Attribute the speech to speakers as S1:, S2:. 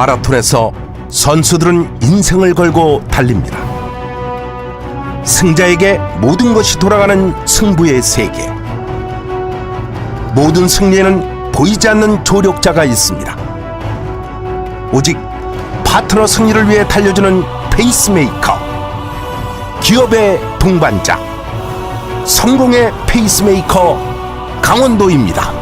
S1: 마라톤에서 선수들은 인생을 걸고 달립니다. 승자에게 모든 것이 돌아가는 승부의 세계. 모든 승리에는 보이지 않는 조력자가 있습니다. 오직 파트너 승리를 위해 달려주는 페이스메이커. 기업의 동반자. 성공의 페이스메이커 강원도입니다.